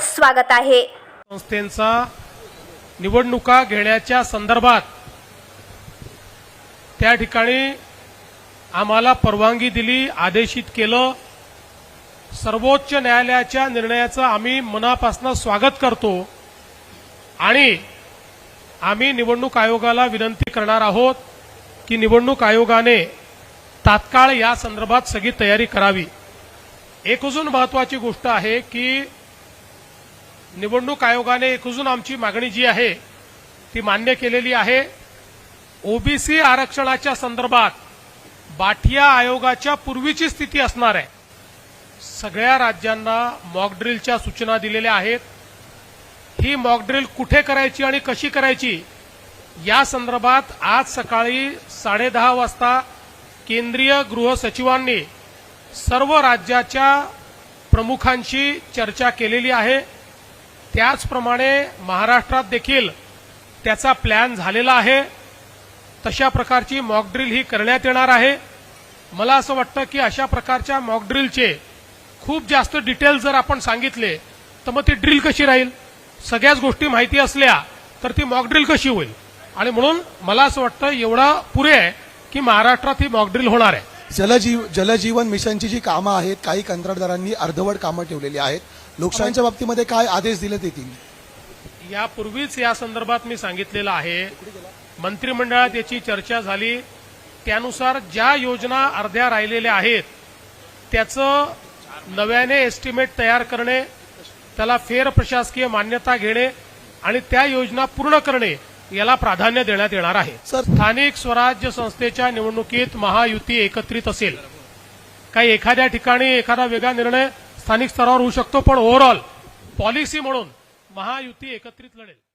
स्वागत आहे. संस्थेचा निवडणुका घेण्याच्या संदर्भात त्या ठिकाणी आम्हाला परवानगी दिली आदेशित केलं. सर्वोच्च न्यायालयाच्या निर्णयाचं आम्ही मनापासून स्वागत करतो आणि आम्ही निवडणूक आयोगाला विनंती करणार आहोत की निवडणूक आयोगाने तात्काळ या संदर्भात सगळी तयारी करावी. एक अजून महत्वाची गोष्ट आहे की निवडणूक आयोगाने एक अजून आमची मागणी जी आहे ती मान्य केलेली आहे. ओबीसी आरक्षणाच्या संदर्भात बाठिया आयोगाच्या पूर्वीची स्थिती असणार आहे. सगळ्या राज्यांना मॉकड्रिलच्या सूचना दिलेल्या आहेत. ही मॉकड्रिल कुठे करायची आणि कशी करायची या संदर्भात आज सकाळी साडेदहा वाजता केंद्रीय गृह सचिवांनी सर्व राज्याच्या प्रमुखांशी चर्चा केलेली आहे. त्याचप्रमाणे महाराष्ट्रात देखील त्याचा प्लॅन झालेला आहे. तशा प्रकारची मॉकड्रिल ही करण्यात येणार आहे. मला असं वाटतं की अशा प्रकारच्या मॉकड्रिलचे खूप जास्त डिटेल जर आपण सांगितले तर मग ती ड्रिल कशी राहील? सगळ्याच गोष्टी माहिती असल्या तर ती मॉकड्रिल कशी होईल? आणि म्हणून मला असं वाटतं एवढं पुरे आहे की महाराष्ट्रात ही मॉकड्रिल होणार आहे. जलजीव जलजीवन मिशनची जी कामं आहेत काही कंत्राटदारांनी अर्धवट कामं ठेवलेली आहेत. लोकशाहीच्या बाबतीमध्ये काय आदेश दिले येतील यापूर्वीच या संदर्भात मी सांगितलेलं आहे. मंत्रिमंडळात याची चर्चा झाली. त्यानुसार ज्या योजना अर्ध्या राहिलेल्या आहेत त्याचं नव्याने एस्टिमेट तयार करणे त्याला फेर प्रशासकीय मान्यता घेणे आणि त्या योजना पूर्ण करणे याला प्राधान्य देण्यात येणार आहे. सर स्थानिक स्वराज्य संस्थेच्या निवडणुकीत महायुती एकत्रित असेल. काही एखाद्या ठिकाणी एखादा वेगळा निर्णय स्थानिक स्तरावर होऊ शकतो पण ओव्हरऑल पॉलिसी म्हणून महायुती एकत्रित लढेल.